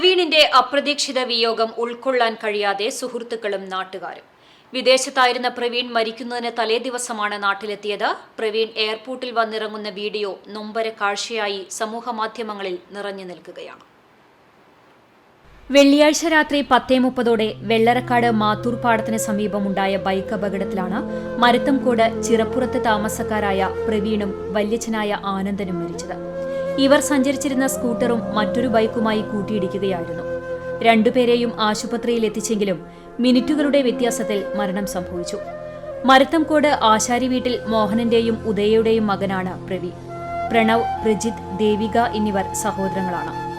പ്രവീണിന്റെ അപ്രതീക്ഷിത വിയോഗം ഉൾക്കൊള്ളാൻ കഴിയാതെ സുഹൃത്തുക്കളും നാട്ടുകാരും. വിദേശത്തായിരുന്ന പ്രവീൺ മരിക്കുന്നതിന് തലേ ദിവസമാണ് നാട്ടിലെത്തിയത്. പ്രവീൺ എയർപോർട്ടിൽ വന്നിറങ്ങുന്ന വീഡിയോ നൊമ്പര കാഴ്ചയായി സമൂഹമാധ്യമങ്ങളിൽ നിറഞ്ഞു നിൽക്കുകയാണ്. വെള്ളിയാഴ്ച രാത്രി പത്തേ മുപ്പതോടെ വെള്ളരക്കാട് മാത്തൂർ പാടത്തിന് സമീപമുണ്ടായ ബൈക്ക് അപകടത്തിലാണ് മരത്തംകോട് ചിറപ്പുറത്ത് താമസക്കാരായ പ്രവീണും വല്യച്ഛനായ ആനന്ദനും മരിച്ചത്. ഇവർ സഞ്ചരിച്ചിരുന്ന സ്കൂട്ടറും മറ്റൊരു ബൈക്കുമായി കൂട്ടിയിടിക്കുകയായിരുന്നു. രണ്ടുപേരെയും ആശുപത്രിയിൽ എത്തിച്ചെങ്കിലും മിനിറ്റുകളുടെ വ്യത്യാസത്തിൽ മരണം സംഭവിച്ചു. മരത്തംകോട് ആശാരി വീട്ടിൽ മോഹനന്റെയും ഉദയയുടെയും മകനാണ് പ്രവി. പ്രണവ് പ്രജിത് ദേവിക എന്നിവർ സഹോദരങ്ങളാണ്.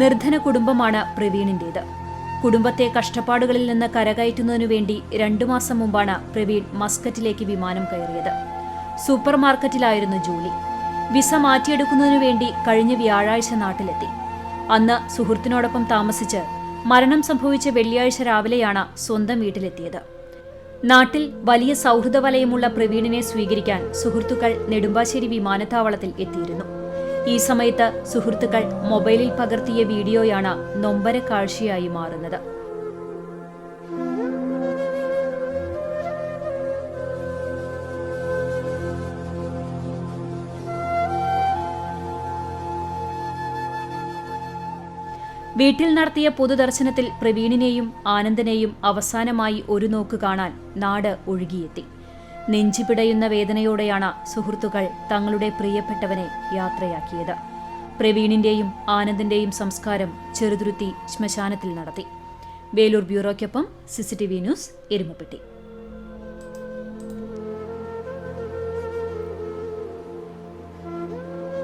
നിർധന കുടുംബമാണ് പ്രവീണിന്റേത്. കുടുംബത്തെ കഷ്ടപ്പാടുകളിൽ നിന്ന് കരകയറ്റുന്നതിനു വേണ്ടി രണ്ടു മാസം മുമ്പാണ് പ്രവീൺ മസ്കറ്റിലേക്ക് വിമാനം കയറിയത്. സൂപ്പർ മാർക്കറ്റിലായിരുന്നു ജോലി. വിസ മാറ്റിയെടുക്കുന്നതിനു വേണ്ടി കഴിഞ്ഞ വ്യാഴാഴ്ച നാട്ടിലെത്തി. അന്ന് സുഹൃത്തിനോടൊപ്പം താമസിച്ച് മരണം സംഭവിച്ച വെള്ളിയാഴ്ച രാവിലെയാണ് സ്വന്തം വീട്ടിലെത്തിയത്. നാട്ടിൽ വലിയ സൗഹൃദ വലയമുള്ള പ്രവീണിനെ സ്വീകരിക്കാൻ സുഹൃത്തുക്കൾ നെടുമ്പാശ്ശേരി വിമാനത്താവളത്തിൽ എത്തിയിരുന്നു. ഈ സമയത്ത് സുഹൃത്തുക്കൾ മൊബൈലിൽ പകർത്തിയ വീഡിയോയാണ് നൊമ്പര കാഴ്ചയായി മാറുന്നത്. വീട്ടിൽ നടത്തിയ പൊതുദർശനത്തിൽ പ്രവീണിനെയും ആനന്ദനെയും അവസാനമായി ഒരു നോക്ക് കാണാൻ നാട് ഒഴുകിയെത്തി. നെഞ്ചിപിടയുന്ന വേദനയോടെയാണ് സുഹൃത്തുക്കൾ തങ്ങളുടെ പ്രിയപ്പെട്ടവനെ യാത്രയാക്കിയത്. പ്രവീണിന്റെയും ആനന്ദിന്റെയും സംസ്കാരം ചെറുതുരുത്തി ശ്മശാനത്തിൽ നടത്തി. വേലൂർ ബ്യൂറോയ്ക്കൊപ്പം സിസിടിവി ന്യൂസ് എരുമപ്പെട്ടി.